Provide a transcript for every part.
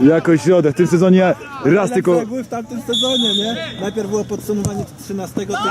Jako środek. W tym sezonie raz tylko... Jak były w tamtym sezonie, nie? Najpierw było podsumowanie 13 tygodnia.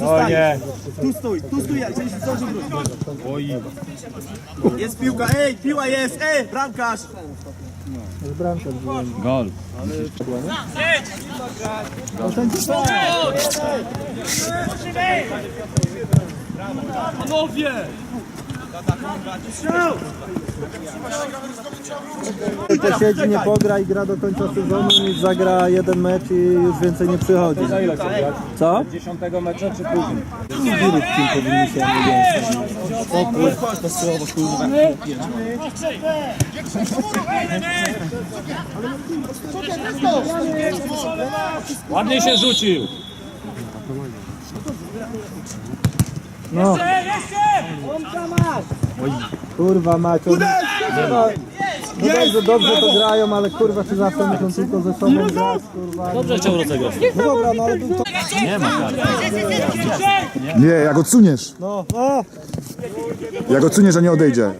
O nie. Tu stój, tu stój, jak gdzieś zdążył wrócić. Jest piłka, ej, piła jest, ej, bramkarz. Gol. To siedzi, nie pogra i gra do końca sezonu, niż zagra jeden mecz i już więcej nie przychodzi. Co? 10 meczu czy później? Wirus kim powinni się nie O kurwa, to słowo kurwa. Ładnie się rzucił. No. Kurwa macie. No, no dobrze, dobrze to grają, ale kurwa czy zawsze muszą tylko ze sobą grać, kurwa. Dobrze chciał rozegrać. No dobra, no ale to... Nie ma karty. Nie, jak odsuniesz. No, o! Jak odsuniesz, a nie odejdzie.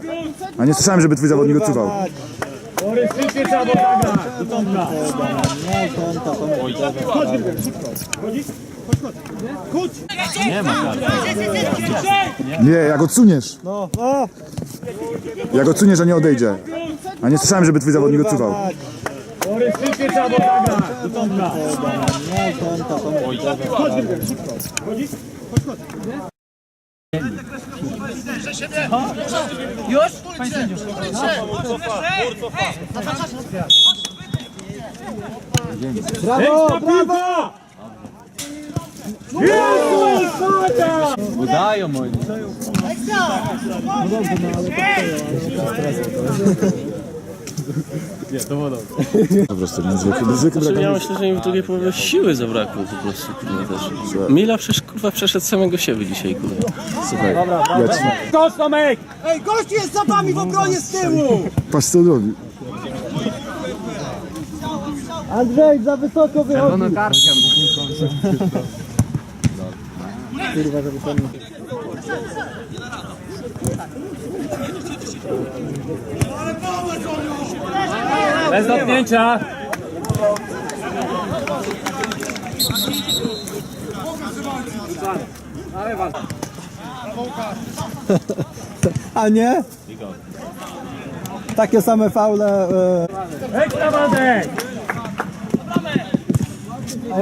A nie słyszałem, żeby twój zawodnik odsuwał. Borys, szybciej trzeba było zagrać. Tomka. No, ten to, to Nie ma. Nie, jak odsuniesz. No, o! Jak odsuniesz, a nie odejdzie. A nie słyszałem, żeby twój zawodnik odsuwał. Borys, szybciej trzeba było zagrać. Do Tomka. No, Już? Państwo już. Brawo, brawo! Udają oni. No dobrze, no ale. Moi. Po prostu niezwykły, niezwykły brak Ja myślę, że im w drugiej połowie siły zabrakło po prostu, kurwa, też. Mila przecież, kurwa, przeszedł samego siebie dzisiaj, kurwa. Słuchaj, ja ci... Skocz Tomek! Ej, gość jest za wami w obronie z tyłu! Patrz co on robi. Andrzej, za wysoko wychodzi! Bez dotknięcia. A nie? Takie same faule. Ekstra Waldek!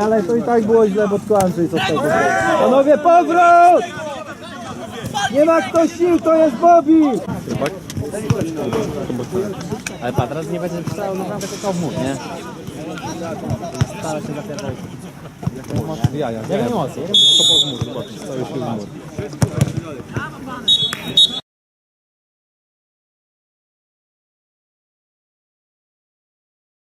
Ale to i tak było źle, bo tylko Andrzej został. Panowie, powrót! Nie ma kto sił, to jest Bobby! Ale pa, teraz nie będzie pisał naprawdę tylko w mur, nie? Stara się zapierdolić. Ja, ja, ja wiem o co, to mur, zobacz, cały się w mur.